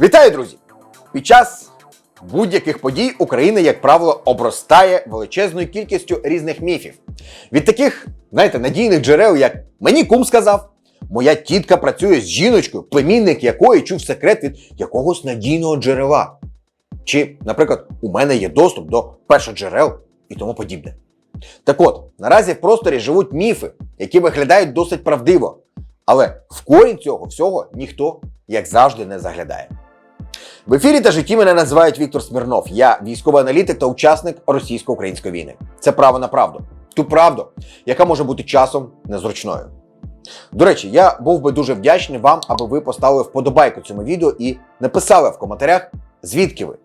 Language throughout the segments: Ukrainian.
Вітаю, друзі! Під час будь-яких подій Україна, як правило, обростає величезною кількістю різних міфів. Від таких, знаєте, надійних джерел, як мені кум сказав, моя тітка працює з жіночкою, племінник якої чув секрет від якогось надійного джерела. Чи, наприклад, у мене є доступ до першоджерел і тому подібне. Так от, наразі в просторі живуть міфи, які виглядають досить правдиво, але в корінь цього всього ніхто, як завжди, не заглядає. В ефірі та житті мене називають Віктор Смірнов. Я військовий аналітик та учасник російсько-української війни. Це право на правду. Ту правду, яка може бути часом незручною. До речі, я був би дуже вдячний вам, аби ви поставили вподобайку цьому відео і написали в коментарях, звідки ви.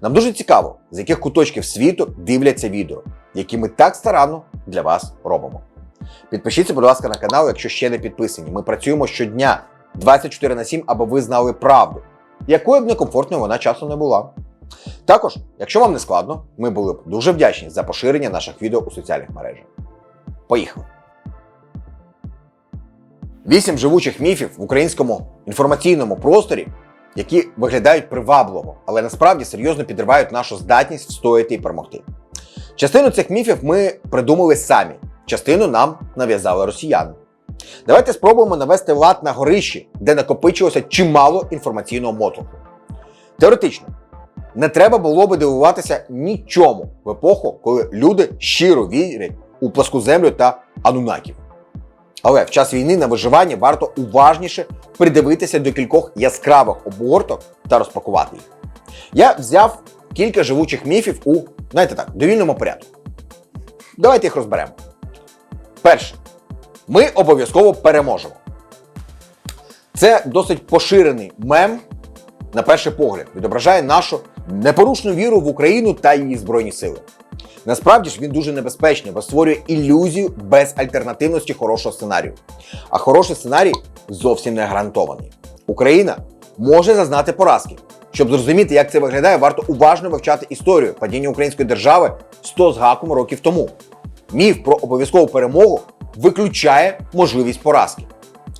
Нам дуже цікаво, з яких куточків світу дивляться відео, які ми так старанно для вас робимо. Підпишіться, будь ласка, на канал, якщо ще не підписані. Ми працюємо щодня 24 на 7, аби ви знали правду, якою б некомфортною вона часом не була. Також, якщо вам не складно, ми були б дуже вдячні за поширення наших відео у соціальних мережах. Поїхали! Вісім живучих міфів в українському інформаційному просторі, які виглядають привабливо, але насправді серйозно підривають нашу здатність встояти і перемогти. Частину цих міфів ми придумали самі, частину нам нав'язали росіяни. Давайте спробуємо навести лад на горищі, де накопичилося чимало інформаційного мотлуху. Теоретично, не треба було би дивуватися нічому в епоху, коли люди щиро вірять у пласку землю та анунаків. Але в час війни на виживання варто уважніше придивитися до кількох яскравих обгорток та розпакувати їх. Я взяв кілька живучих міфів у, знаєте так, довільному порядку. Давайте їх розберемо. Перше. Ми обов'язково переможемо. Це досить поширений мем, на перший погляд, відображає нашу непорушну віру в Україну та її Збройні сили. Насправді ж він дуже небезпечний, бо створює ілюзію безальтернативності хорошого сценарію. А хороший сценарій зовсім не гарантований. Україна може зазнати поразки. Щоб зрозуміти, як це виглядає, варто уважно вивчати історію падіння української держави 100 з гаком років тому. Міф про обов'язкову перемогу виключає можливість поразки.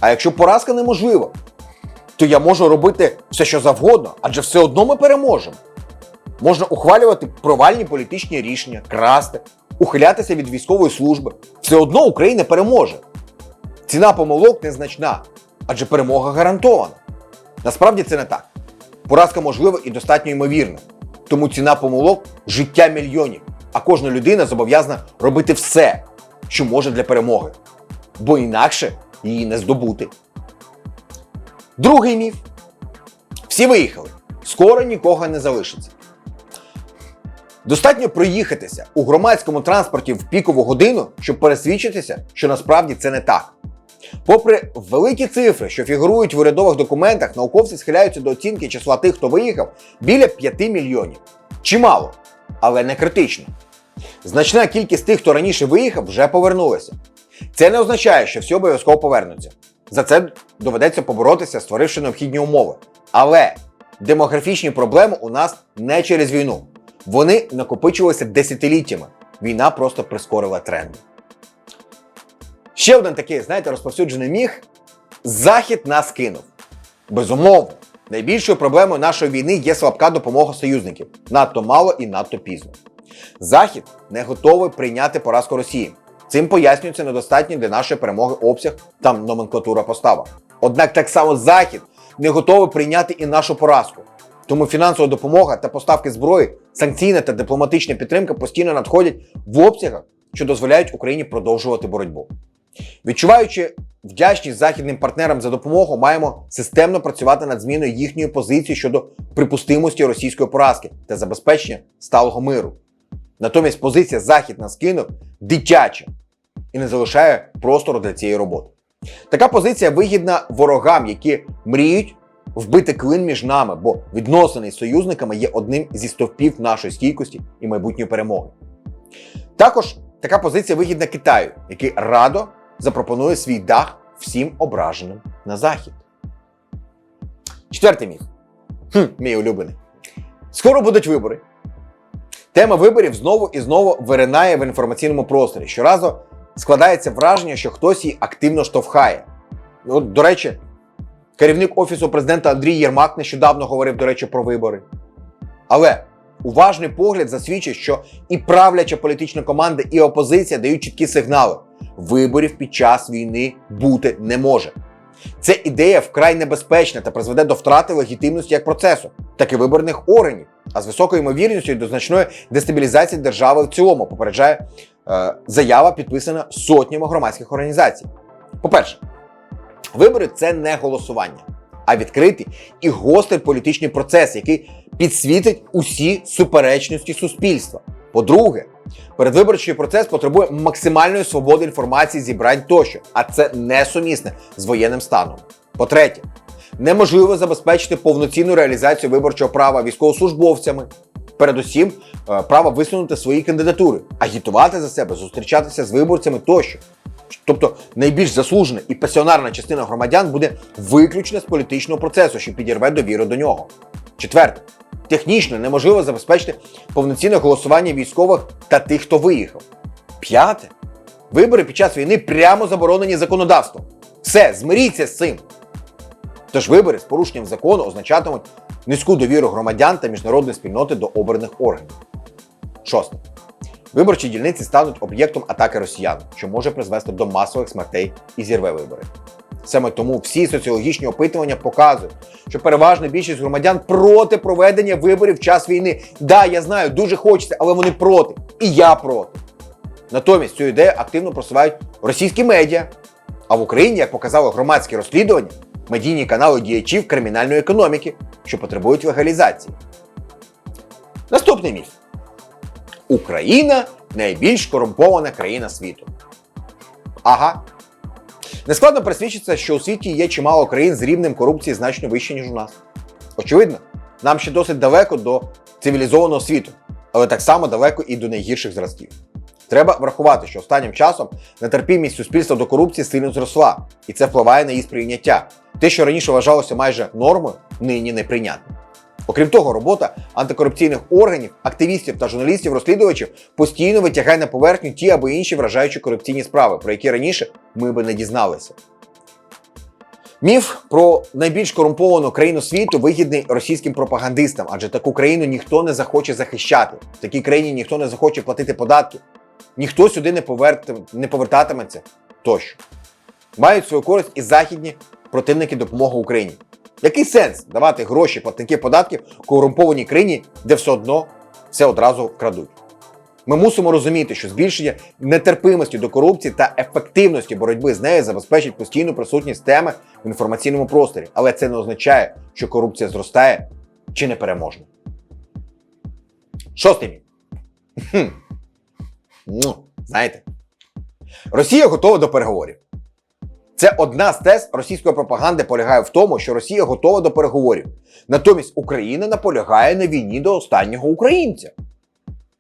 А якщо поразка неможлива, то я можу робити все, що завгодно, адже все одно ми переможемо. Можна ухвалювати провальні політичні рішення, красти, ухилятися від військової служби. Все одно Україна переможе. Ціна помилок незначна, адже перемога гарантована. Насправді це не так. Поразка можлива і достатньо ймовірна. Тому ціна помилок життя мільйонів, а кожна людина зобов'язана робити все, що може для перемоги, бо інакше її не здобути. Другий міф. Всі виїхали. Скоро нікого не залишиться. Достатньо проїхатися у громадському транспорті в пікову годину, щоб пересвідчитися, що насправді це не так. Попри великі цифри, що фігурують в урядових документах, науковці схиляються до оцінки числа тих, хто виїхав, біля 5 мільйонів. Чимало, але не критично. Значна кількість тих, хто раніше виїхав, вже повернулися. Це не означає, що всі обов'язково повернуться. За це доведеться поборотися, створивши необхідні умови. Але демографічні проблеми у нас не через війну. Вони накопичувалися десятиліттями. Війна просто прискорила тренди. Ще один такий, знаєте, розповсюджений міг. Захід нас кинув. Безумовно, найбільшою проблемою нашої війни є слабка допомога союзників. Надто мало і надто пізно. Захід не готовий прийняти поразку Росії. Цим пояснюється недостатній для нашої перемоги обсяг та номенклатура поставок. Однак так само Захід не готовий прийняти і нашу поразку. Тому фінансова допомога та поставки зброї, санкційна та дипломатична підтримка постійно надходять в обсягах, що дозволяють Україні продовжувати боротьбу. Відчуваючи вдячність західним партнерам за допомогу, маємо системно працювати над зміною їхньої позиції щодо припустимості російської поразки та забезпечення сталого миру. Натомість позиція Захід нас кинув дитяча і не залишає простору для цієї роботи. Така позиція вигідна ворогам, які мріють вбити клин між нами, бо відносини з союзниками є одним зі стовпів нашої стійкості і майбутньої перемоги. Також така позиція вигідна Китаю, який радо запропонує свій дах всім ображеним на захід. Четвертий міф. Хм, мій улюблений. Скоро будуть вибори. Тема виборів знову і знову виринає в інформаційному просторі. Щоразу складається враження, що хтось її активно штовхає. От, до речі, Керівник Офісу президента Андрій Єрмак нещодавно говорив, до речі, про вибори. Але уважний погляд засвідчує, що і правляча політична команда, і опозиція дають чіткі сигнали: виборів під час війни бути не може. Ця ідея вкрай небезпечна та призведе до втрати легітимності як процесу, так і виборних органів, а з високою ймовірністю до значної дестабілізації держави в цілому, попереджає е, заява, підписана сотнями громадських організацій. По-перше, вибори це не голосування, а відкритий і гострий політичний процес, який підсвітить усі суперечності суспільства. По-друге, передвиборчий процес потребує максимальної свободи інформації, зібрань тощо, а це несумісне з воєнним станом. По-третє, неможливо забезпечити повноцінну реалізацію виборчого права військовослужбовцями. Передусім, е, право висунути свої кандидатури, агітувати за себе, зустрічатися з виборцями тощо. Тобто найбільш заслужена і пасіонарна частина громадян буде виключена з політичного процесу, що підірве довіру до нього. Четверте, технічно неможливо забезпечити повноцінне голосування військових та тих, хто виїхав. П'яте, вибори під час війни прямо заборонені законодавством. Все, змиріться з цим. Тож вибори з порушенням закону означатимуть низьку довіру громадян та міжнародної спільноти до обраних органів. Шосте. Виборчі дільниці стануть об'єктом атаки росіян, що може призвести до масових смертей і зірве вибори. Саме тому всі соціологічні опитування показують, що переважна більшість громадян проти проведення виборів в час війни. Да, я знаю, дуже хочеться, але вони проти. І я проти. Натомість цю ідею активно просувають російські медіа. А в Україні, як показало громадське розслідування, медійні канали діячів кримінальної економіки, що потребують легалізації. Наступний міф. Україна найбільш корумпована країна світу. Ага. Нескладно пересвідчитися, що у світі є чимало країн з рівнем корупції значно вище, ніж у нас. Очевидно, нам ще досить далеко до цивілізованого світу, але так само далеко і до найгірших зразків. Треба врахувати, що останнім часом нетерпімість суспільства до корупції сильно зросла, і це впливає на її сприйняття. Те, що раніше вважалося майже нормою, нині неприйнятно. Окрім того, робота антикорупційних органів, активістів та журналістів-розслідувачів постійно витягає на поверхню ті або інші вражаючі корупційні справи, про які раніше ми би не дізналися. Міф про найбільш корумповану країну світу вигідний російським пропагандистам, адже таку країну ніхто не захоче захищати. В такій країні ніхто не захоче платити податки, ніхто сюди не, поверт... не повертатиметься тощо. Мають свою користь і західні противники допомоги Україні. Який сенс давати гроші платники податків корумпованій країні, де все одно все одразу крадуть? Ми мусимо розуміти, що збільшення нетерпимості до корупції та ефективності боротьби з нею забезпечить постійну присутність теми в інформаційному просторі, але це не означає, що корупція зростає чи не переможна. Шостий міф. Хм. Ну, знаєте, Росія готова до переговорів. Це одна з тез російської пропаганди полягає в тому, що Росія готова до переговорів. Натомість Україна наполягає на війні до останнього українця.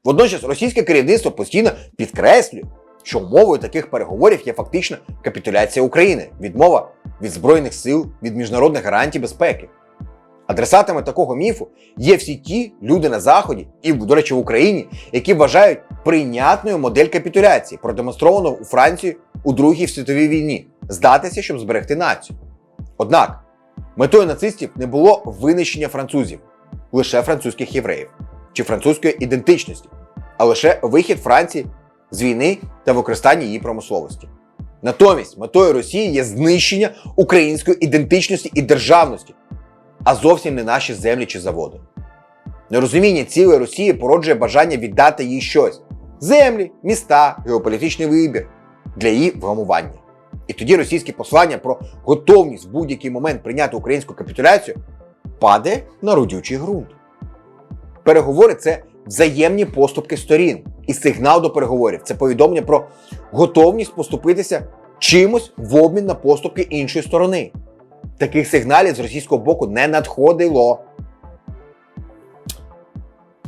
Водночас російське керівництво постійно підкреслює, що умовою таких переговорів є фактична капітуляція України, відмова від збройних сил, від міжнародних гарантій безпеки. Адресатами такого міфу є всі ті люди на Заході і, до речі, в Україні, які вважають прийнятною модель капітуляції, продемонстровану у Франції у Другій світовій війні, здатися, щоб зберегти націю. Однак метою нацистів не було винищення французів, лише французьких євреїв чи французької ідентичності, а лише вихід Франції з війни та використання її промисловості. Натомість метою Росії є знищення української ідентичності і державності, а зовсім не наші землі чи заводи. Нерозуміння цілої Росії породжує бажання віддати їй щось: землі, міста, геополітичний вибір для її вгамування. І тоді російське послання про готовність в будь-який момент прийняти українську капітуляцію падає на родючий ґрунт. Переговори це взаємні поступки сторін. І сигнал до переговорів це повідомлення про готовність поступитися чимось в обмін на поступки іншої сторони. Таких сигналів з російського боку не надходило.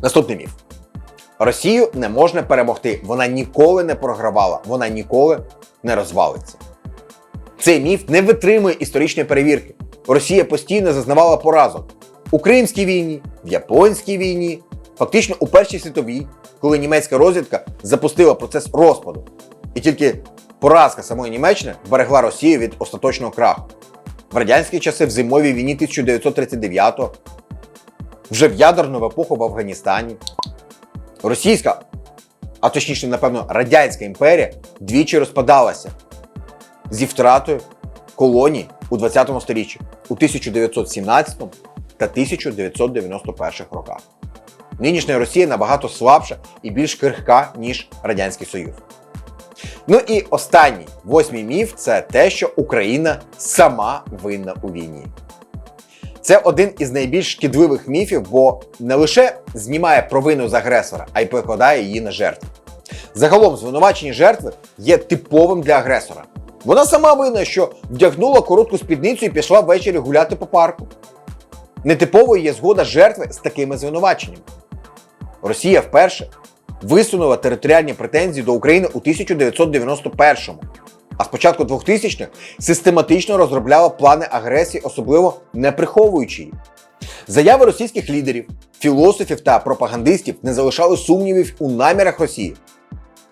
Наступний міф. Росію не можна перемогти. Вона ніколи не програвала, вона ніколи не розвалиться. Цей міф не витримує історичної перевірки. Росія постійно зазнавала поразок у Кримській війні, в Японській війні, фактично у Першій світовій, коли німецька розвідка запустила процес розпаду. І тільки поразка самої Німеччини берегла Росію від остаточного краху. В радянські часи в зимовій війні 1939-го, вже в ядерну епоху в Афганістані. Російська, а точніше, напевно, Радянська імперія двічі розпадалася зі втратою колоній у 20 сторіччі у 1917 та 1991 роках. Нинішня Росія набагато слабша і більш крихка, ніж Радянський Союз. Ну і останній восьмий міф це те, що Україна сама винна у війні. Це один із найбільш шкідливих міфів, бо не лише знімає провину з агресора, а й перекладає її на жертву. Загалом, звинувачені жертви є типовим для агресора. Вона сама винна, що вдягнула коротку спідницю і пішла ввечері гуляти по парку. Нетиповою є згода жертви з такими звинуваченнями. Росія вперше висунула територіальні претензії до України у 1991-му, а з початку 2000-х систематично розробляла плани агресії, особливо не приховуючи її. Заяви російських лідерів, філософів та пропагандистів не залишали сумнівів у намірах Росії.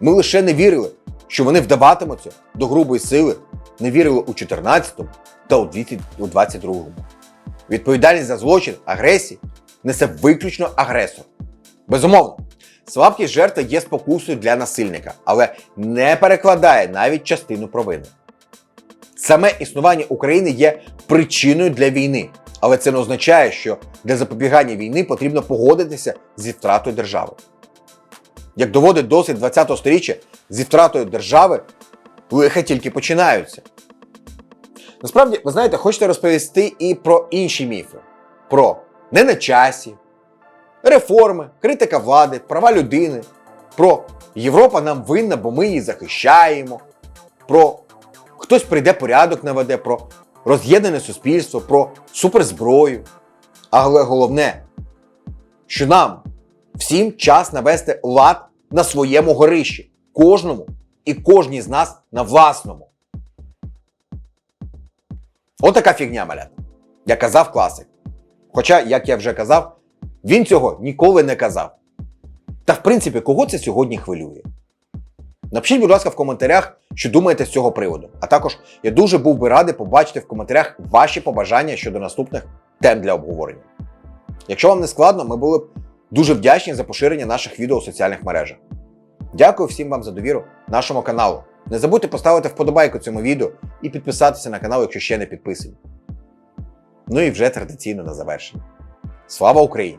Ми лише не вірили, що вони вдаватимуться до грубої сили, не вірили у 14-му та у 22-му. Відповідальність за злочин агресії несе виключно агресор. Безумовно, слабкість жертви є спокусою для насильника, але не перекладає навіть частину провини. Саме існування України є причиною для війни, але це не означає, що для запобігання війни потрібно погодитися зі втратою держави. Як доводить досвід 20-го сторіччя, зі втратою держави лиха тільки починаються. Насправді, ви знаєте, хочете розповісти і про інші міфи: про не на часі, реформи, критика влади, права людини, про Європа нам винна, бо ми її захищаємо, про хтось прийде порядок наведе, про роз'єднане суспільство, про суперзброю. Але головне, що нам всім час навести лад на своєму горищі, кожному і кожній з нас на власному. Отака фігня, малята. Я казав класик. Хоча, як я вже казав, він цього ніколи не казав. Та в принципі, кого це сьогодні хвилює? Напишіть, будь ласка, в коментарях, що думаєте з цього приводу. А також я дуже був би радий побачити в коментарях ваші побажання щодо наступних тем для обговорення. Якщо вам не складно, ми були б дуже вдячні за поширення наших відео у соціальних мережах. Дякую всім вам за довіру нашому каналу. Не забудьте поставити вподобайку цьому відео і підписатися на канал, якщо ще не підписані. Ну і вже традиційно на завершення. Слава Україні!